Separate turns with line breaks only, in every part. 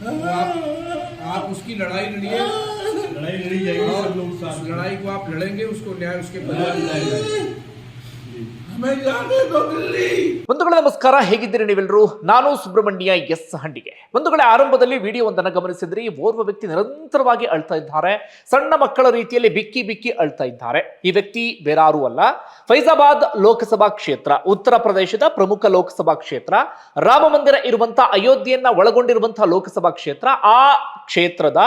तो आप आप उसकी लड़ाई लड़िए।
लड़ाई लड़ी जाएगी। सब लोग साथ
लड़ाई को आप लड़ेंगे उसको न्याय उसके परिवार दिलाएगा
ಬಂಧುಗಳೇ, ನಮಸ್ಕಾರ. ಹೇಗಿದ್ದೀರಿ ನೀವೆಲ್ಲರೂ ನಾನು ಸುಬ್ರಹ್ಮಣ್ಯ ಎಸ್ ಹಂಡಿಗೆ. ಬಂಧುಗಳೇ, ಆರಂಭದಲ್ಲಿ ವಿಡಿಯೋವೊಂದನ್ನು ಗಮನಿಸಿದ್ರಿ. ಓರ್ವ ವ್ಯಕ್ತಿ ನಿರಂತರವಾಗಿ ಅಳ್ತಾ ಇದ್ದಾರೆ. ಸಣ್ಣ ಮಕ್ಕಳ ರೀತಿಯಲ್ಲಿ ಬಿಕ್ಕಿ ಬಿಕ್ಕಿ ಅಳ್ತಾ ಇದ್ದಾರೆ. ಈ ವ್ಯಕ್ತಿ ಬೇರಾರೂ ಅಲ್ಲ. ಫೈಜಾಬಾದ್ ಲೋಕಸಭಾ ಕ್ಷೇತ್ರ, ಉತ್ತರ ಪ್ರದೇಶದ ಪ್ರಮುಖ ಲೋಕಸಭಾ ಕ್ಷೇತ್ರ, ರಾಮ ಮಂದಿರ ಇರುವಂತಹ ಅಯೋಧ್ಯೆಯನ್ನ ಒಳಗೊಂಡಿರುವಂತಹ ಲೋಕಸಭಾ ಕ್ಷೇತ್ರ, ಆ ಕ್ಷೇತ್ರದ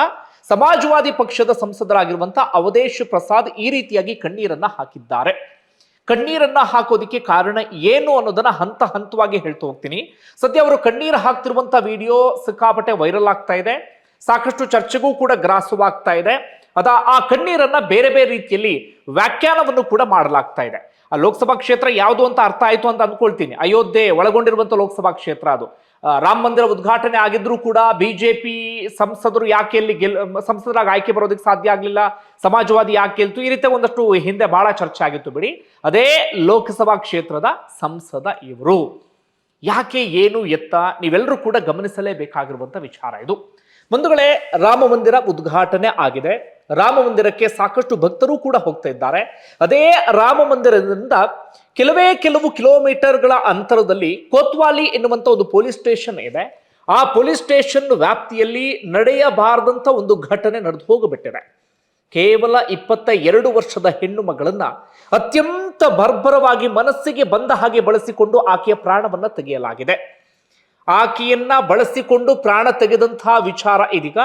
ಸಮಾಜವಾದಿ ಪಕ್ಷದ ಸಂಸದರಾಗಿರುವಂತಹ ಅವಧೇಶ್ ಪ್ರಸಾದ್ ಈ ರೀತಿಯಾಗಿ ಕಣ್ಣೀರನ್ನ ಹಾಕಿದ್ದಾರೆ. ಕಣ್ಣೀರನ್ನ ಹಾಕೋದಿಕ್ಕೆ ಕಾರಣ ಏನು ಅನ್ನೋದನ್ನ ಹಂತ ಹಂತವಾಗಿ ಹೇಳ್ತಾ ಹೋಗ್ತೀನಿ. ಸದ್ಯ ಅವರು ಕಣ್ಣೀರು ಹಾಕ್ತಿರುವಂತ ವಿಡಿಯೋ ಸಿಕ್ಕಾಪಟ್ಟೆ ವೈರಲ್ ಆಗ್ತಾ ಇದೆ. ಸಾಕಷ್ಟು ಚರ್ಚೆಗೂ ಕೂಡ ಗ್ರಾಸವಾಗ್ತಾ ಇದೆ. ಅದ ಆ ಕಣ್ಣೀರನ್ನ ಬೇರೆ ಬೇರೆ ರೀತಿಯಲ್ಲಿ ವ್ಯಾಖ್ಯಾನವನ್ನು ಕೂಡ ಮಾಡಲಾಗ್ತಾ ಇದೆ. ಆ ಲೋಕಸಭಾ ಕ್ಷೇತ್ರ ಯಾವುದು ಅಂತ ಅರ್ಥ ಆಯಿತು ಅಂತ ಅಂದ್ಕೊಳ್ತೀನಿ. ಅಯೋಧ್ಯೆ ಒಳಗೊಂಡಿರುವಂಥ ಲೋಕಸಭಾ ಕ್ಷೇತ್ರ ಅದು. ರಾಮ ಮಂದಿರ ಉದ್ಘಾಟನೆ ಆಗಿದ್ರು ಕೂಡ ಬಿಜೆಪಿ ಸಂಸದರು ಯಾಕೆ ಇಲ್ಲಿ ಗೆಲ್, ಸಂಸದರಾಗಿ ಆಯ್ಕೆ ಬರೋದಕ್ಕೆ ಸಾಧ್ಯ ಆಗಲಿಲ್ಲ, ಸಮಾಜವಾದಿ ಯಾಕೆ ಗೆಲ್ತು, ಈ ರೀತಿ ಒಂದಷ್ಟು ಹಿಂದೆ ಬಹಳ ಚರ್ಚೆ ಆಗಿತ್ತು ಬಿಡಿ. ಅದೇ ಲೋಕಸಭಾ ಕ್ಷೇತ್ರದ ಸಂಸದ ಇವರು. ಯಾಕೆ ಏನು ಎತ್ತ, ನೀವೆಲ್ಲರೂ ಕೂಡ ಗಮನಿಸಲೇಬೇಕಾಗಿರುವಂಥ ವಿಚಾರ ಇದು. ಬಂಧುಗಳೇ, ರಾಮ ಮಂದಿರ ಉದ್ಘಾಟನೆ ಆಗಿದೆ. ರಾಮ ಮಂದಿರಕ್ಕೆ ಸಾಕಷ್ಟು ಭಕ್ತರು ಕೂಡ ಹೋಗ್ತಾ ಇದ್ದಾರೆ. ಅದೇ ರಾಮ ಮಂದಿರದಿಂದ ಕೆಲವೇ ಕೆಲವು ಕಿಲೋಮೀಟರ್ಗಳ ಅಂತರದಲ್ಲಿ ಕೋತ್ವಾಲಿ ಎನ್ನುವಂತ ಒಂದು ಪೊಲೀಸ್ ಸ್ಟೇಷನ್ ಇದೆ. ಆ ಪೊಲೀಸ್ ಸ್ಟೇಷನ್ ವ್ಯಾಪ್ತಿಯಲ್ಲಿ ನಡೆಯಬಾರದಂತ ಒಂದು ಘಟನೆ ನಡೆದು ಹೋಗಿಬಿಟ್ಟಿದೆ. ಕೇವಲ ಇಪ್ಪತ್ತ ಎರಡು ವರ್ಷದ ಹೆಣ್ಣು ಮಗಳನ್ನ ಅತ್ಯಂತ ಬರ್ಬರವಾಗಿ ಮನಸ್ಸಿಗೆ ಬಂದ ಹಾಗೆ ಬಳಸಿಕೊಂಡು ಆಕೆಯ ಪ್ರಾಣವನ್ನ ತೆಗೆಯಲಾಗಿದೆ. ಆಕೆಯನ್ನ ಬಳಸಿಕೊಂಡು ಪ್ರಾಣ ತೆಗೆದಂತಹ ವಿಚಾರ ಇದೀಗ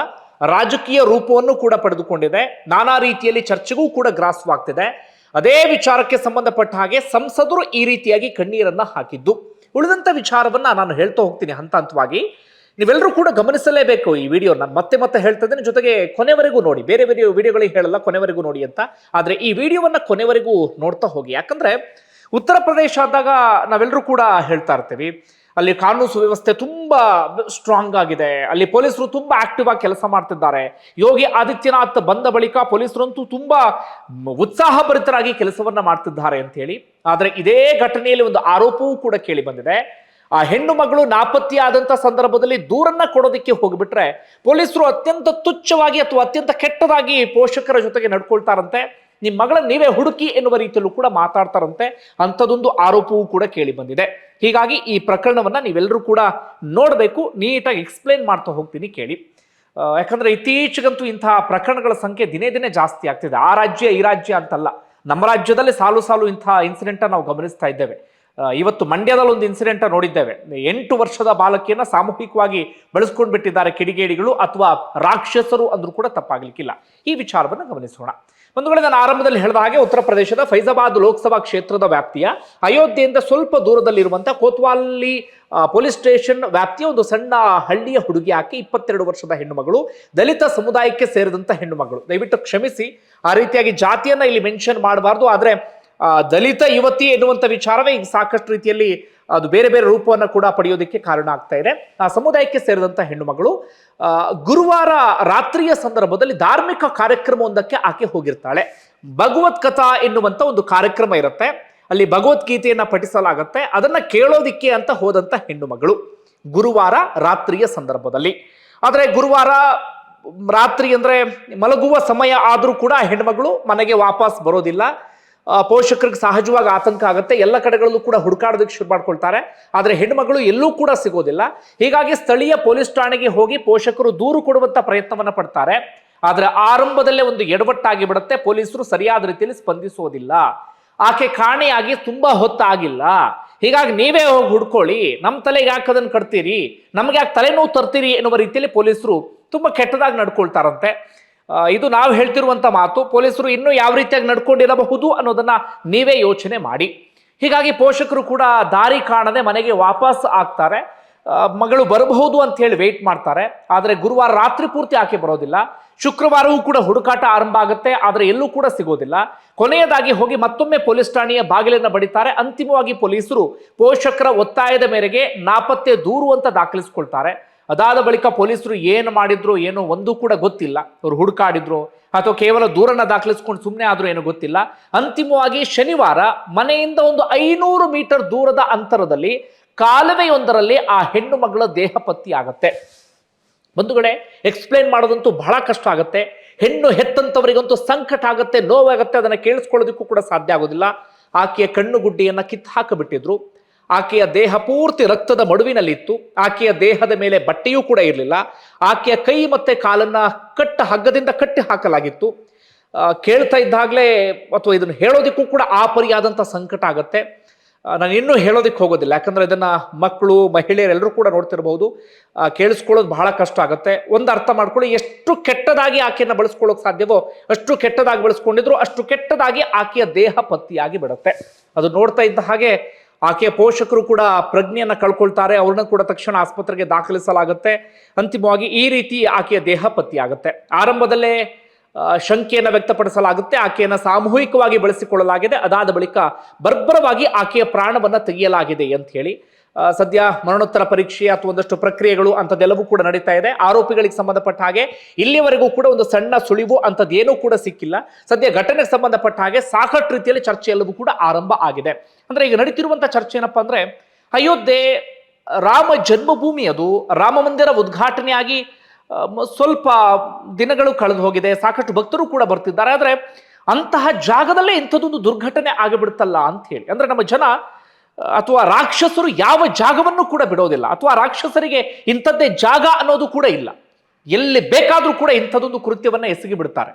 ರಾಜಕೀಯ ರೂಪವನ್ನು ಕೂಡ ಪಡೆದುಕೊಂಡಿದೆ. ನಾನಾ ರೀತಿಯಲ್ಲಿ ಚರ್ಚೆಗೂ ಕೂಡ ಗ್ರಾಸವಾಗ್ತಿದೆ. ಅದೇ ವಿಚಾರಕ್ಕೆ ಸಂಬಂಧಪಟ್ಟ ಹಾಗೆ ಸಂಸದರು ಈ ರೀತಿಯಾಗಿ ಕಣ್ಣೀರನ್ನ ಹಾಕಿದ್ದು. ಉಳಿದಂತ ವಿಚಾರವನ್ನ ನಾನು ಹೇಳ್ತಾ ಹೋಗ್ತೀನಿ ಹಂತ ಹಂತವಾಗಿ ನೀವೆಲ್ಲರೂ ಕೂಡ ಗಮನಿಸಲೇಬೇಕು ಈ ವಿಡಿಯೋ ನಾನು ಮತ್ತೆ ಮತ್ತೆ ಹೇಳ್ತಾ ಇದ್ದೇನೆ. ಜೊತೆಗೆ ಕೊನೆವರೆಗೂ ನೋಡಿ. ಬೇರೆ ಬೇರೆ ವಿಡಿಯೋಗಳಿಗೆ ಹೇಳಲ್ಲ, ಕೊನೆವರೆಗೂ ನೋಡಿ ಅಂತ. ಆದರೆ ಈ ವಿಡಿಯೋವನ್ನ ಕೊನೆವರೆಗೂ ನೋಡ್ತಾ ಹೋಗಿ. ಯಾಕಂದ್ರೆ ಉತ್ತರ ಪ್ರದೇಶ ಆದಾಗ ನಾವೆಲ್ಲರೂ ಕೂಡ ಹೇಳ್ತಾ ಇರ್ತೀವಿ. ಅಲ್ಲಿ ಕಾನೂನು ಸುವ್ಯವಸ್ಥೆ ತುಂಬಾ ಸ್ಟ್ರಾಂಗ್ ಆಗಿದೆ. ಅಲ್ಲಿ ಪೊಲೀಸರು ತುಂಬಾ ಆಕ್ಟಿವ್ ಆಗಿ ಕೆಲಸ ಮಾಡ್ತಿದ್ದಾರೆ. ಯೋಗಿ ಆದಿತ್ಯನಾಥ್ ಬಂದ ಬಳಿಕ ಪೊಲೀಸರಂತೂ ತುಂಬಾ ಉತ್ಸಾಹಭರಿತರಾಗಿ ಕೆಲಸವನ್ನ ಮಾಡ್ತಿದ್ದಾರೆ ಅಂತ ಹೇಳಿ. ಆದರೆ ಇದೇ ಘಟನೆಯಲ್ಲಿ ಒಂದು ಆರೋಪವೂ ಕೂಡ ಕೇಳಿ ಬಂದಿದೆ. ಆ ಹೆಣ್ಣು ಮಗಳು ನಾಪತ್ತೆಯಾದಂಥ ಸಂದರ್ಭದಲ್ಲಿ ದೂರನ್ನ ಕೊಡೋದಕ್ಕೆ ಹೋಗ್ಬಿಟ್ರೆ ಪೊಲೀಸರು ಅತ್ಯಂತ ತುಚ್ಛವಾಗಿ ಅಥವಾ ಅತ್ಯಂತ ಕೆಟ್ಟದಾಗಿ ಪೋಷಕರ ಜೊತೆಗೆ ನಡ್ಕೊಳ್ತಾರಂತೆ. ನಿಮ್ಮ ಮಗಳನ್ನ ನೀವೇ ಹುಡುಕಿ ಎನ್ನುವ ರೀತಿಯಲ್ಲೂ ಕೂಡ ಮಾತಾಡ್ತಾರಂತೆ. ಅಂಥದ್ದೊಂದು ಆರೋಪವೂ ಕೂಡ ಕೇಳಿ ಬಂದಿದೆ. ಹೀಗಾಗಿ ಈ ಪ್ರಕರಣವನ್ನ ನೀವೆಲ್ಲರೂ ಕೂಡ ನೋಡಬೇಕು. ನೀಟಾಗಿ ಎಕ್ಸ್ಪ್ಲೇನ್ ಮಾಡ್ತಾ ಹೋಗ್ತೀನಿ ಕೇಳಿ. ಯಾಕಂದರೆ ಇತ್ತೀಚೆಗಂತೂ ಇಂತಹ ಪ್ರಕರಣಗಳ ಸಂಖ್ಯೆ ದಿನೇ ದಿನೇ ಜಾಸ್ತಿ ಆಗ್ತಿದೆ. ಆ ರಾಜ್ಯ, ಈ ರಾಜ್ಯ ಅಂತಲ್ಲ. ನಮ್ಮ ರಾಜ್ಯದಲ್ಲಿ ಸಾಲು ಸಾಲು ಇಂತಹ ಇನ್ಸಿಡೆಂಟ್ ನಾವು ಗಮನಿಸ್ತಾ ಇದ್ದೇವೆ. ಇವತ್ತು ಮಂಡ್ಯದಲ್ಲಿ ಒಂದು ಇನ್ಸಿಡೆಂಟ್ ನೋಡಿದ್ದೇವೆ. ಎಂಟು ವರ್ಷದ ಬಾಲಕಿಯನ್ನ ಸಾಮೂಹಿಕವಾಗಿ ಬಳಸ್ಕೊಂಡು ಬಿಟ್ಟಿದ್ದಾರೆ ಕಿಡಿಗೇಡಿಗಳು ಅಥವಾ ರಾಕ್ಷಸರು ಅಂದ್ರೂ ಕೂಡ ತಪ್ಪಾಗಲಿಕ್ಕಿಲ್ಲ. ಈ ವಿಚಾರವನ್ನು ಗಮನಿಸೋಣ. ಒಂದು ವೇಳೆ ನಾನು ಆರಂಭದಲ್ಲಿ ಹೇಳಿದ ಹಾಗೆ ಉತ್ತರ ಪ್ರದೇಶದ ಫೈಜಾಬಾದ್ ಲೋಕಸಭಾ ಕ್ಷೇತ್ರದ ವ್ಯಾಪ್ತಿಯ ಅಯೋಧ್ಯೆಯಿಂದ ಸ್ವಲ್ಪ ದೂರದಲ್ಲಿರುವಂತಹ ಕೋತ್ವಾಲಿ ಪೊಲೀಸ್ ಸ್ಟೇಷನ್ ವ್ಯಾಪ್ತಿಯ ಒಂದು ಸಣ್ಣ ಹಳ್ಳಿಯ ಹುಡುಗಿ ಆಕೆ ಇಪ್ಪತ್ತೆರಡು ವರ್ಷದ ಹೆಣ್ಣುಮಗಳು, ದಲಿತ ಸಮುದಾಯಕ್ಕೆ ಸೇರಿದಂತ ಹೆಣ್ಣುಮಗಳು. ದಯವಿಟ್ಟು ಕ್ಷಮಿಸಿ. ಆ ರೀತಿಯಾಗಿ ಜಾತಿಯನ್ನ ಇಲ್ಲಿ ಮೆನ್ಷನ್ ಮಾಡಬಾರ್ದು. ಆದ್ರೆ ದಲಿತ ಯುವತಿ ಎನ್ನುವಂತ ವಿಚಾರವೇ ಈಗ ಸಾಕಷ್ಟು ರೀತಿಯಲ್ಲಿ ಅದು ಬೇರೆ ಬೇರೆ ರೂಪವನ್ನು ಕೂಡ ಪಡೆಯೋದಕ್ಕೆ ಕಾರಣ ಆಗ್ತಾ ಇದೆ. ಆ ಸಮುದಾಯಕ್ಕೆ ಸೇರಿದಂತ ಹೆಣ್ಣುಮಗಳು ಗುರುವಾರ ರಾತ್ರಿಯ ಸಂದರ್ಭದಲ್ಲಿ ಧಾರ್ಮಿಕ ಕಾರ್ಯಕ್ರಮವೊಂದಕ್ಕೆ ಆಕೆ ಹೋಗಿರ್ತಾಳೆ. ಭಗವತ್ ಕಥಾ ಎನ್ನುವಂತ ಒಂದು ಕಾರ್ಯಕ್ರಮ ಇರುತ್ತೆ. ಅಲ್ಲಿ ಭಗವದ್ಗೀತೆಯನ್ನು ಪಠಿಸಲಾಗುತ್ತೆ. ಅದನ್ನ ಕೇಳೋದಿಕ್ಕೆ ಅಂತ ಹೋದಂತ ಹೆಣ್ಣುಮಗಳು ಗುರುವಾರ ರಾತ್ರಿಯ ಸಂದರ್ಭದಲ್ಲಿ. ಆದರೆ ಗುರುವಾರ ರಾತ್ರಿ ಅಂದ್ರೆ ಮಲಗುವ ಸಮಯ ಆದರೂ ಕೂಡ ಆ ಹೆಣ್ಮಗಳು ಮನೆಗೆ ವಾಪಸ್ ಬರೋದಿಲ್ಲ. ಆ, ಪೋಷಕರಿಗೆ ಸಹಜವಾಗಿ ಆತಂಕ ಆಗುತ್ತೆ. ಎಲ್ಲ ಕಡೆಗಳಲ್ಲೂ ಕೂಡ ಹುಡುಕಾಡೋದಕ್ಕೆ ಶುರು ಮಾಡ್ಕೊಳ್ತಾರೆ. ಆದರೆ ಹೆಣ್ಮಗಳು ಎಲ್ಲೂ ಕೂಡ ಸಿಗೋದಿಲ್ಲ. ಹೀಗಾಗಿ ಸ್ಥಳೀಯ ಪೊಲೀಸ್ ಠಾಣೆಗೆ ಹೋಗಿ ಪೋಷಕರು ದೂರು ಕೊಡುವಂಥ ಪ್ರಯತ್ನವನ್ನು ಪಡ್ತಾರೆ. ಆದರೆ ಆರಂಭದಲ್ಲೇ ಒಂದು ಎಡವಟ್ಟಾಗಿ ಬಿಡುತ್ತೆ. ಪೊಲೀಸರು ಸರಿಯಾದ ರೀತಿಯಲ್ಲಿ ಸ್ಪಂದಿಸೋದಿಲ್ಲ. ಆಕೆ ಕಾಣೆಯಾಗಿ ತುಂಬಾ ಹೊತ್ತಾಗಿಲ್ಲ. ಹೀಗಾಗಿ ನೀವೇ ಹೋಗಿ ಹುಡ್ಕೊಳ್ಳಿ. ನಮ್ಮ ತಲೆಗೆ ಯಾಕೆ ಅದನ್ನು ಕಟ್ತೀರಿ? ನಮ್ಗೆ ಯಾಕೆ ತಲೆನೋವು ತರ್ತೀರಿ ಎನ್ನುವ ರೀತಿಯಲ್ಲಿ ಪೊಲೀಸರು ತುಂಬಾ ಕೆಟ್ಟದಾಗಿ ನಡ್ಕೊಳ್ತಾರಂತೆ. ಇದು ನಾವು ಹೇಳ್ತಿರುವಂತ ಮಾತು ಪೊಲೀಸರು ಇನ್ನೂ ಯಾವ ರೀತಿಯಾಗಿ ನಡ್ಕೊಂಡಿರಬಹುದು ಅನ್ನೋದನ್ನ ನೀವೇ ಯೋಚನೆ ಮಾಡಿ. ಹೀಗಾಗಿ ಪೋಷಕರು ಕೂಡ ದಾರಿ ಕಾಣದೆ ಮನೆಗೆ ವಾಪಸ್ ಆಗ್ತಾರೆ. ಮಗಳು ಬರಬಹುದು ಅಂತ ಹೇಳಿ ವೆಯ್ಟ್ ಮಾಡ್ತಾರೆ. ಆದರೆ ಗುರುವಾರ ರಾತ್ರಿ ಪೂರ್ತಿ ಆಕೆ ಬರೋದಿಲ್ಲ. ಶುಕ್ರವಾರವೂ ಕೂಡ ಹುಡುಕಾಟ ಆರಂಭ ಆಗುತ್ತೆ, ಆದರೆ ಎಲ್ಲೂ ಕೂಡ ಸಿಗೋದಿಲ್ಲ. ಕೊನೆಯದಾಗಿ ಹೋಗಿ ಮತ್ತೊಮ್ಮೆ ಪೊಲೀಸ್ ಠಾಣೆಯ ಬಾಗಿಲನ್ನು ಬಡಿತಾರೆ. ಅಂತಿಮವಾಗಿ ಪೊಲೀಸರು ಪೋಷಕರ ಒತ್ತಾಯದ ಮೇರೆಗೆ ನಾಪತ್ತೆ ದೂರು ಅಂತ ದಾಖಲಿಸಿಕೊಳ್ತಾರೆ. ಅದಾದ ಬಳಿಕ ಪೊಲೀಸರು ಏನು ಮಾಡಿದ್ರು ಏನೋ ಒಂದು ಕೂಡ ಗೊತ್ತಿಲ್ಲ. ಅವರು ಹುಡುಕಾಡಿದ್ರು ಅಥವಾ ಕೇವಲ ದೂರನ್ನ ದಾಖಲಿಸ್ಕೊಂಡು ಸುಮ್ಮನೆ ಆದರೂ ಏನೋ ಗೊತ್ತಿಲ್ಲ. ಅಂತಿಮವಾಗಿ ಶನಿವಾರ ಮನೆಯಿಂದ ಒಂದು ಐನೂರು ಮೀಟರ್ ದೂರದ ಅಂತರದಲ್ಲಿ ಕಾಲುವೆಯೊಂದರಲ್ಲಿ ಆ ಹೆಣ್ಣು ಮಗಳ ದೇಹ ಪತ್ತಿ ಆಗತ್ತೆ. ಬಂಧುಗಳೇ ಎಕ್ಸ್ಪ್ಲೇನ್ ಮಾಡೋದಂತೂ ಬಹಳ ಕಷ್ಟ ಆಗುತ್ತೆ. ಹೆಣ್ಣು ಹೆತ್ತಂತವರಿಗಂತೂ ಸಂಕಟ ಆಗುತ್ತೆ, ನೋವಾಗುತ್ತೆ, ಅದನ್ನು ಕೇಳಿಸ್ಕೊಳ್ಳೋದಕ್ಕೂ ಕೂಡ ಸಾಧ್ಯ ಆಗೋದಿಲ್ಲ. ಆಕೆಯ ಕಣ್ಣು ಗುಡ್ಡಿಯನ್ನು ಕಿತ್ತು ಹಾಕಿಬಿಟ್ಟಿದ್ರು. ಆಕೆಯ ದೇಹ ಪೂರ್ತಿ ರಕ್ತದ ಮಡುವಿನಲ್ಲಿತ್ತು. ಆಕೆಯ ದೇಹದ ಮೇಲೆ ಬಟ್ಟೆಯೂ ಕೂಡ ಇರಲಿಲ್ಲ. ಆಕೆಯ ಕೈ ಮತ್ತೆ ಕಾಲನ್ನ ಕಟ್ಟ ಹಗ್ಗದಿಂದ ಕಟ್ಟಿ ಹಾಕಲಾಗಿತ್ತು. ಕೇಳ್ತಾ ಇದ್ದಾಗಲೇ ಅಥವಾ ಇದನ್ನು ಹೇಳೋದಕ್ಕೂ ಕೂಡ ಆ ಪರಿಯಾದಂಥ ಸಂಕಟ ಆಗುತ್ತೆ. ನಾನು ಇನ್ನೂ ಹೇಳೋದಕ್ಕೆ ಹೋಗೋದಿಲ್ಲ. ಯಾಕಂದ್ರೆ ಇದನ್ನ ಮಕ್ಕಳು, ಮಹಿಳೆಯರೆಲ್ಲರೂ ಕೂಡ ನೋಡ್ತಿರ್ಬೋದು ಕೇಳಿಸ್ಕೊಳ್ಳೋದು ಬಹಳ ಕಷ್ಟ ಆಗುತ್ತೆ. ಒಂದು ಅರ್ಥ ಮಾಡ್ಕೊಳ್ಳಿ, ಎಷ್ಟು ಕೆಟ್ಟದಾಗಿ ಆಕೆಯನ್ನು ಬಳಸ್ಕೊಳ್ಳೋಕೆ ಸಾಧ್ಯವೋ, ಅಷ್ಟು ಕೆಟ್ಟದಾಗಿ ಬಳಸ್ಕೊಂಡಿದ್ರು ಅಷ್ಟು ಕೆಟ್ಟದಾಗಿ ಆಕೆಯ ದೇಹ ಪತ್ತಿಯಾಗಿ ಬಿಡುತ್ತೆ. ಅದು ನೋಡ್ತಾ ಇದ್ದ ಹಾಗೆ ಆಕೆಯ ಪೋಷಕರು ಕೂಡ ಪ್ರಜ್ಞೆಯನ್ನು ಕಳ್ಕೊಳ್ತಾರೆ, ಅವ್ರನ್ನ ಕೂಡ ತಕ್ಷಣ ಆಸ್ಪತ್ರೆಗೆ ದಾಖಲಿಸಲಾಗುತ್ತೆ. ಅಂತಿಮವಾಗಿ ಈ ರೀತಿ ಆಕೆಯ ದೇಹ ಪತ್ತಿಯಾಗುತ್ತೆ ಆರಂಭದಲ್ಲೇ ಶಂಕೆಯನ್ನು ವ್ಯಕ್ತಪಡಿಸಲಾಗುತ್ತೆ, ಆಕೆಯನ್ನು ಸಾಮೂಹಿಕವಾಗಿ ಬಳಸಿಕೊಳ್ಳಲಾಗಿದೆ. ಅದಾದ ಬಳಿಕ ಬರ್ಬರವಾಗಿ ಆಕೆಯ ಪ್ರಾಣವನ್ನು ತೆಗೆಯಲಾಗಿದೆ ಅಂತ ಹೇಳಿ ಸದ್ಯ ಮರಣೋತ್ತರ ಪರೀಕ್ಷೆ ಅಥವಾ ಒಂದಷ್ಟು ಪ್ರಕ್ರಿಯೆಗಳು ಅಂಥದ್ದೆಲ್ಲವೂ ಕೂಡ ನಡೀತಾ ಇದೆ. ಆರೋಪಿಗಳಿಗೆ ಸಂಬಂಧಪಟ್ಟ ಹಾಗೆ ಇಲ್ಲಿವರೆಗೂ ಕೂಡ ಒಂದು ಸಣ್ಣ ಸುಳಿವು ಅಂಥದ್ದೇನೂ ಕೂಡ ಸಿಕ್ಕಿಲ್ಲ. ಸದ್ಯ ಘಟನೆಗೆ ಸಂಬಂಧಪಟ್ಟ ಹಾಗೆ ಸಾಕಷ್ಟು ರೀತಿಯಲ್ಲಿ ಚರ್ಚೆ ಎಲ್ಲವೂ ಕೂಡ ಆರಂಭ ಆಗಿದೆ. ಅಂದ್ರೆ ಈಗ ನಡೀತಿರುವಂತಹ ಚರ್ಚೆ ಏನಪ್ಪಾ ಅಂದ್ರೆ, ಅಯೋಧ್ಯೆ, ರಾಮ ಜನ್ಮಭೂಮಿ ಅದು, ರಾಮ ಮಂದಿರ ಉದ್ಘಾಟನೆಯಾಗಿ ಸ್ವಲ್ಪ ದಿನಗಳು ಕಳೆದು ಹೋಗಿದೆ. ಸಾಕಷ್ಟು ಭಕ್ತರು ಕೂಡ ಬರ್ತಿದ್ದಾರೆ. ಆದರೆ ಅಂತಹ ಜಾಗದಲ್ಲೇ ಇಂಥದ್ದೊಂದು ದುರ್ಘಟನೆ ಆಗಿಬಿಡುತ್ತಲ್ಲ ಅಂತ ಹೇಳಿ ಅಂದ್ರೆ ನಮ್ಮ ಜನ ಅಥವಾ ರಾಕ್ಷಸರು ಯಾವ ಜಾಗವನ್ನು ಕೂಡ ಬಿಡೋದಿಲ್ಲ, ಅಥವಾ ರಾಕ್ಷಸರಿಗೆ ಇಂಥದ್ದೇ ಜಾಗ ಅನ್ನೋದು ಕೂಡ ಇಲ್ಲ. ಎಲ್ಲಿ ಬೇಕಾದರೂ ಕೂಡ ಇಂಥದ್ದೊಂದು ಕೃತ್ಯವನ್ನು ಎಸಗಿ ಬಿಡ್ತಾರೆ.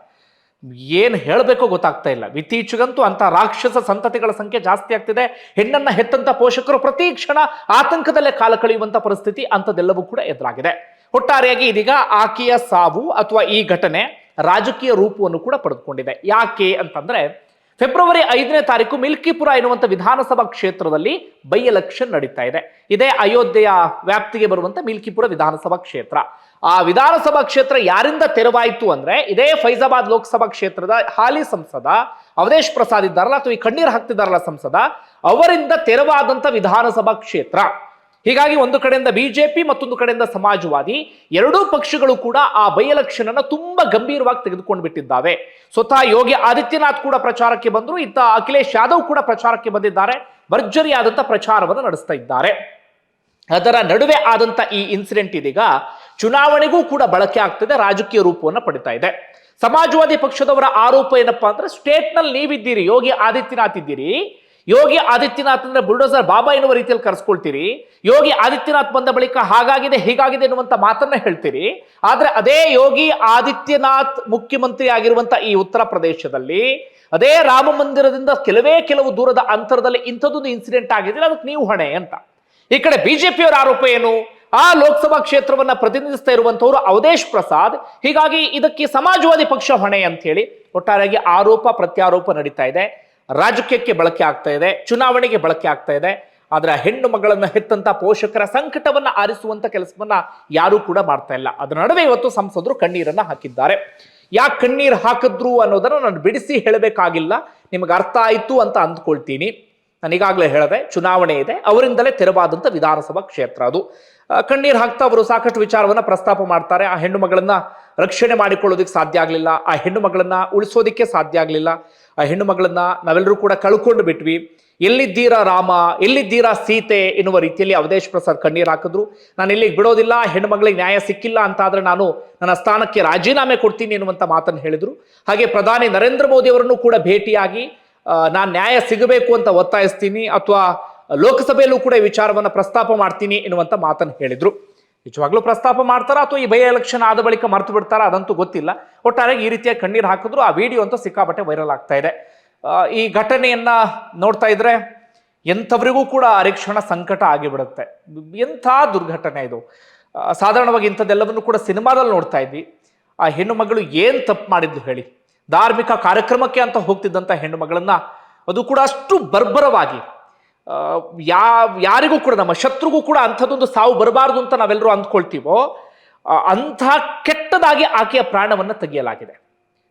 ಏನು ಹೇಳಬೇಕೋ ಗೊತ್ತಾಗ್ತಾ ಇಲ್ಲ. ಇತ್ತೀಚೆಗಂತೂ ಅಂಥ ರಾಕ್ಷಸ ಸಂತತಿಗಳ ಸಂಖ್ಯೆ ಜಾಸ್ತಿ ಆಗ್ತಿದೆ. ಹೆಣ್ಣನ್ನ ಹೆತ್ತಂತ ಪೋಷಕರು ಪ್ರತಿ ಕ್ಷಣ ಆತಂಕದಲ್ಲೇ ಕಾಲ ಕಳೆಯುವಂಥ ಪರಿಸ್ಥಿತಿ ಅಂಥದ್ದೆಲ್ಲವೂ ಕೂಡ ಎದುರಾಗಿದೆ. ಒಟ್ಟಾರೆಯಾಗಿ ಇದೀಗ ಆಕೆಯ ಸಾವು ಅಥವಾ ಈ ಘಟನೆ ರಾಜಕೀಯ ರೂಪವನ್ನು ಕೂಡ ಪಡೆದುಕೊಂಡಿದೆ. ಯಾಕೆ ಅಂತಂದ್ರೆ ಫೆಬ್ರವರಿ ಐದನೇ ತಾರೀಕು ಮಿಲ್ಕಿಪುರ ಎನ್ನುವಂಥ ವಿಧಾನಸಭಾ ಕ್ಷೇತ್ರದಲ್ಲಿ ಬೈ ಎಲೆಕ್ಷನ್ ನಡೀತಾ ಇದೆ. ಇದೇ ಅಯೋಧ್ಯೆಯ ವ್ಯಾಪ್ತಿಗೆ ಬರುವಂತ ಮಿಲ್ಕಿಪುರ ವಿಧಾನಸಭಾ ಕ್ಷೇತ್ರ. ಆ ವಿಧಾನಸಭಾ ಕ್ಷೇತ್ರ ಯಾರಿಂದ ತೆರವಾಯಿತು ಅಂದ್ರೆ ಇದೇ ಫೈಜಾಬಾದ್ ಲೋಕಸಭಾ ಕ್ಷೇತ್ರದ ಹಾಲಿ ಸಂಸದ ಅವಧೇಶ್ ಪ್ರಸಾದ್ ಇದ್ದಾರಲ್ಲ ಅಥವಾ ಈ ಕಣ್ಣೀರು ಹಾಕ್ತಿದ್ದಾರಲ್ಲ ಸಂಸದ ಅವರಿಂದ ತೆರವಾದಂತ ವಿಧಾನಸಭಾ ಕ್ಷೇತ್ರ. ಹೀಗಾಗಿ ಒಂದು ಕಡೆಯಿಂದ ಬಿಜೆಪಿ, ಮತ್ತೊಂದು ಕಡೆಯಿಂದ ಸಮಾಜವಾದಿ, ಎರಡೂ ಪಕ್ಷಗಳು ಕೂಡ ಆ ಬೈ ಎಲೆಕ್ಷನ್ ಅನ್ನ ತುಂಬಾ ಗಂಭೀರವಾಗಿ ತೆಗೆದುಕೊಂಡು ಬಿಟ್ಟಿದ್ದಾವೆ. ಸ್ವತಃ ಯೋಗಿ ಆದಿತ್ಯನಾಥ್ ಕೂಡ ಪ್ರಚಾರಕ್ಕೆ ಬಂದರು, ಇತ್ತ ಅಖಿಲೇಶ್ ಯಾದವ್ ಕೂಡ ಪ್ರಚಾರಕ್ಕೆ ಬಂದಿದ್ದಾರೆ, ಭರ್ಜರಿಯಾದಂತ ಪ್ರಚಾರವನ್ನು ನಡೆಸ್ತಾ ಇದ್ದಾರೆ. ಅದರ ನಡುವೆ ಆದಂತ ಈ ಇನ್ಸಿಡೆಂಟ್ ಇದೀಗ ಚುನಾವಣೆಗೂ ಕೂಡ ಬಳಕೆ ಆಗ್ತದೆ, ರಾಜಕೀಯ ರೂಪವನ್ನು ಪಡಿತಾ ಇದೆ. ಸಮಾಜವಾದಿ ಪಕ್ಷದವರ ಆರೋಪ ಏನಪ್ಪಾ ಅಂದ್ರೆ ಸ್ಟೇಟ್ನಲ್ಲಿ ನೀವಿದ್ದೀರಿ, ಯೋಗಿ ಆದಿತ್ಯನಾಥ್ ಇದ್ದೀರಿ ಯೋಗಿ ಆದಿತ್ಯನಾಥ್ ಅಂದ್ರೆ ಬುಲ್ಡೋಸರ್ ಬಾಬಾ ಎನ್ನುವ ರೀತಿಯಲ್ಲಿ ಕರೆಸ್ಕೊಳ್ತೀರಿ. ಯೋಗಿ ಆದಿತ್ಯನಾಥ್ ಬಂದ ಬಳಿಕ ಹಾಗಾಗಿದೆ, ಹೀಗಾಗಿದೆ ಎನ್ನುವಂತ ಮಾತನ್ನ ಹೇಳ್ತೀರಿ. ಆದ್ರೆ ಅದೇ ಯೋಗಿ ಆದಿತ್ಯನಾಥ್ ಮುಖ್ಯಮಂತ್ರಿ ಆಗಿರುವಂತ ಈ ಉತ್ತರ ಪ್ರದೇಶದಲ್ಲಿ ಅದೇ ರಾಮ ಮಂದಿರದಿಂದ ಕೆಲವೇ ಕೆಲವು ದೂರದ ಅಂತರದಲ್ಲಿ ಇಂಥದ್ದೊಂದು ಇನ್ಸಿಡೆಂಟ್ ಆಗಿದೆ ಅದಕ್ಕೆ ನೀವು ಹೊಣೆ ಅಂತ. ಈ ಕಡೆ ಬಿಜೆಪಿಯವರ ಆರೋಪ ಏನು? ಆ ಲೋಕಸಭಾ ಕ್ಷೇತ್ರವನ್ನ ಪ್ರತಿನಿಧಿಸ್ತಾ ಇರುವಂತವರು ಅವಧೇಶ್ ಪ್ರಸಾದ್. ಹೀಗಾಗಿ ಇದಕ್ಕೆ ಸಮಾಜವಾದಿ ಪಕ್ಷ ಹೊಣೆ ಅಂತ ಹೇಳಿ ಒಟ್ಟಾರೆಯಾಗಿ ಆರೋಪ, ಪ್ರತ್ಯಾರೋಪ ನಡೀತಾ ಇದೆ. ರಾಜಕೀಯಕ್ಕೆ ಬಳಕೆ ಆಗ್ತಾ ಇದೆ, ಚುನಾವಣೆಗೆ ಬಳಕೆ ಆಗ್ತಾ ಇದೆ. ಆದ್ರೆ ಹೆಣ್ಣು ಮಗಳನ್ನು ಹೆತ್ತಂತ ಪೋಷಕರ ಸಂಕಟವನ್ನ ಆರಿಸುವಂತ ಕೆಲಸವನ್ನ ಯಾರೂ ಕೂಡ ಮಾಡ್ತಾ ಇಲ್ಲ. ಅದರ ನಡುವೆ ಇವತ್ತು ಸಂಸದರು ಕಣ್ಣೀರನ್ನ ಹಾಕಿದ್ದಾರೆ. ಯಾಕೆ ಕಣ್ಣೀರು ಹಾಕಿದ್ರು ಅನ್ನೋದನ್ನ ನಾನು ಬಿಡಿಸಿ ಹೇಳಬೇಕಾಗಿಲ್ಲ. ನಿಮಗೆ ಅರ್ಥ ಆಯ್ತು ಅಂತ ಅಂದ್ಕೊಳ್ತೀನಿ. ನಾನು ಈಗಾಗಲೇ ಹೇಳಿದೆ, ಚುನಾವಣೆ ಇದೆ, ಅವರಿಂದಲೇ ತೆರವಾದಂಥ ವಿಧಾನಸಭಾ ಕ್ಷೇತ್ರ ಅದು. ಕಣ್ಣೀರು ಹಾಕ್ತಾ ಅವರು ಸಾಕಷ್ಟು ವಿಚಾರವನ್ನು ಪ್ರಸ್ತಾಪ ಮಾಡ್ತಾರೆ. ಆ ಹೆಣ್ಣು ಮಗಳನ್ನ ರಕ್ಷಣೆ ಮಾಡಿಕೊಳ್ಳೋದಕ್ಕೆ ಸಾಧ್ಯ ಆಗಲಿಲ್ಲ, ಆ ಹೆಣ್ಣು ಮಗಳನ್ನ ಉಳಿಸೋದಕ್ಕೆ ಸಾಧ್ಯ ಆಗಲಿಲ್ಲ, ಆ ಹೆಣ್ಣು ಮಗಳನ್ನ ನಾವೆಲ್ಲರೂ ಕೂಡ ಕಳ್ಕೊಂಡು ಬಿಟ್ವಿ. ಎಲ್ಲಿದ್ದೀರಾ ರಾಮ, ಎಲ್ಲಿದ್ದೀರಾ ಸೀತೆ ಎನ್ನುವ ರೀತಿಯಲ್ಲಿ ಅವಧೇಶ್ ಪ್ರಸಾದ್ ಕಣ್ಣೀರು ಹಾಕಿದ್ರು. ನಾನು ಇಲ್ಲಿಗೆ ಬಿಡೋದಿಲ್ಲ, ಹೆಣ್ಣು ಮಗಳಿಗೆ ನ್ಯಾಯ ಸಿಕ್ಕಿಲ್ಲ ಅಂತ ಆದ್ರೆ ನಾನು ನನ್ನ ಸ್ಥಾನಕ್ಕೆ ರಾಜೀನಾಮೆ ಕೊಡ್ತೀನಿ ಎನ್ನುವಂಥ ಮಾತನ್ನು ಹೇಳಿದ್ರು. ಹಾಗೆ ಪ್ರಧಾನಿ ನರೇಂದ್ರ ಮೋದಿ ಅವರನ್ನು ಕೂಡ ಭೇಟಿಯಾಗಿ ನಾನು ನ್ಯಾಯ ಸಿಗಬೇಕು ಅಂತ ಒತ್ತಾಯಿಸ್ತೀನಿ ಅಥವಾ ಲೋಕಸಭೆಯಲ್ಲೂ ಕೂಡ ಈ ವಿಚಾರವನ್ನ ಪ್ರಸ್ತಾಪ ಮಾಡ್ತೀನಿ ಎನ್ನುವಂಥ ಮಾತನ್ನು ಹೇಳಿದ್ರು. ನಿಜವಾಗ್ಲೂ ಪ್ರಸ್ತಾಪ ಮಾಡ್ತಾರಾ ಅಥವಾ ಈ ಭಯ ಎಲೆಕ್ಷನ್ ಆದ ಬಳಿಕ ಮರ್ತು ಬಿಡ್ತಾರಾ ಅದಂತೂ ಗೊತ್ತಿಲ್ಲ. ಒಟ್ಟಾರೆ ಈ ರೀತಿಯ ಕಣ್ಣೀರು ಹಾಕಿದ್ರು, ಆ ವಿಡಿಯೋ ಅಂತೂ ಸಿಕ್ಕಾಪಟ್ಟೆ ವೈರಲ್ ಆಗ್ತಾ ಇದೆ. ಈ ಘಟನೆಯನ್ನ ನೋಡ್ತಾ ಇದ್ರೆ ಎಂಥವರಿಗೂ ಕೂಡ ಅರಿಕ್ಷಣ ಸಂಕಟ ಆಗಿಬಿಡುತ್ತೆ. ಎಂಥ ದುರ್ಘಟನೆ ಇದು. ಸಾಧಾರಣವಾಗಿ ಇಂಥದ್ದೆಲ್ಲವನ್ನು ಕೂಡ ಸಿನಿಮಾದಲ್ಲಿ ನೋಡ್ತಾ ಇದ್ವಿ. ಆ ಹೆಣ್ಣು ಮಗಳು ಏನು ತಪ್ಪು ಮಾಡಿದ್ದು ಹೇಳಿ. ಧಾರ್ಮಿಕ ಕಾರ್ಯಕ್ರಮಕ್ಕೆ ಅಂತ ಹೋಗ್ತಿದ್ದಂಥ ಹೆಣ್ಣು ಮಗಳನ್ನ ಅದು ಕೂಡ ಅಷ್ಟು ಬರ್ಬರವಾಗಿ ಯಾ, ಯಾರಿಗೂ ಕೂಡ, ನಮ್ಮ ಶತ್ರುಗೂ ಕೂಡ ಅಂಥದ್ದೊಂದು ಸಾವು ಬರಬಾರ್ದು ಅಂತ ನಾವೆಲ್ಲರೂ ಅಂದ್ಕೊಳ್ತೀವೋ ಅಂಥ ಕೆಟ್ಟದಾಗಿ ಆಕೆಯ ಪ್ರಾಣವನ್ನು ತೆಗೆಯಲಾಗಿದೆ.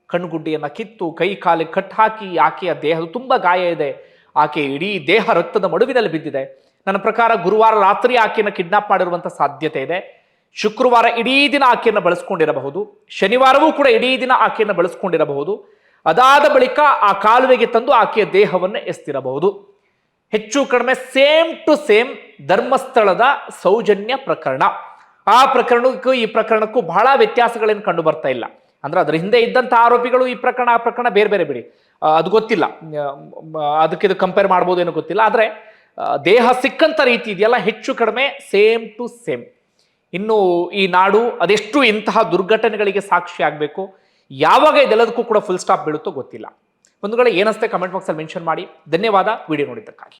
ಕಣ್ಣುಗುಡ್ಡಿಯನ್ನು ಕಿತ್ತು, ಕೈ ಕಾಲು ಕಟ್ ಹಾಕಿ ಆಕೆಯ ದೇಹದ ತುಂಬ ಗಾಯ ಇದೆ. ಆಕೆ ಇಡೀ ದೇಹ ರಕ್ತದ ಮಡುವಿನಲ್ಲಿ ಬಿದ್ದಿದೆ. ನನ್ನ ಪ್ರಕಾರ ಗುರುವಾರ ರಾತ್ರಿ ಆಕೆಯನ್ನು ಕಿಡ್ನಾಪ್ ಮಾಡಿರುವಂಥ ಸಾಧ್ಯತೆ ಇದೆ. ಶುಕ್ರವಾರ ಇಡೀ ದಿನ ಆಕೆಯನ್ನು ಬಳಸ್ಕೊಂಡಿರಬಹುದು, ಶನಿವಾರವೂ ಕೂಡ ಇಡೀ ದಿನ ಆಕೆಯನ್ನು ಬಳಸ್ಕೊಂಡಿರಬಹುದು. ಅದಾದ ಬಳಿಕ ಆ ಕಾಲುವೆಗೆ ತಂದು ಆಕೆಯ ದೇಹವನ್ನು ಎಸ್ತಿರಬಹುದು. ಹೆಚ್ಚು ಕಡಿಮೆ ಸೇಮ್ ಟು ಸೇಮ್ ಧರ್ಮಸ್ಥಳದ ಸೌಜನ್ಯ ಪ್ರಕರಣ. ಆ ಪ್ರಕರಣಕ್ಕೂ ಈ ಪ್ರಕರಣಕ್ಕೂ ಬಹಳ ವ್ಯತ್ಯಾಸಗಳೇನು ಕಂಡು ಬರ್ತಾ ಇಲ್ಲ. ಅಂದ್ರೆ ಅದರ ಹಿಂದೆ ಇದ್ದಂಥ ಆರೋಪಿಗಳು ಈ ಪ್ರಕರಣ, ಆ ಪ್ರಕರಣ ಬೇರೆ ಬೇರೆ ಬಿಡಿ. ಅದು ಗೊತ್ತಿಲ್ಲ. ಅದಕ್ಕೆ ಇದು ಕಂಪೇರ್ ಮಾಡ್ಬೋದೇನೋ ಗೊತ್ತಿಲ್ಲ. ಆದರೆ ದೇಹ ಸಿಕ್ಕಂತ ರೀತಿ ಇದೆಯಲ್ಲ, ಹೆಚ್ಚು ಕಡಿಮೆ ಸೇಮ್ ಟು ಸೇಮ್. ಇನ್ನು ಈ ನಾಡು ಅದೆಷ್ಟು ಇಂತಹ ದುರ್ಘಟನೆಗಳಿಗೆ ಸಾಕ್ಷಿ ಆಗಬೇಕು? ಯಾವಾಗ ಇದೆಲ್ಲದಕ್ಕೂ ಕೂಡ ಫುಲ್ ಸ್ಟಾಪ್ ಬೀಳುತ್ತೋ ಗೊತ್ತಿಲ್ಲ. ಒಂದು ವೇಳೆ ಕಮೆಂಟ್ ಬಾಕ್ಸಲ್ಲಿ ಮೆನ್ಷನ್ ಮಾಡಿ. ಧನ್ಯವಾದ. ವಿಡಿಯೋ ನೋಡಿದ್ದಕ್ಕಾಗಿ.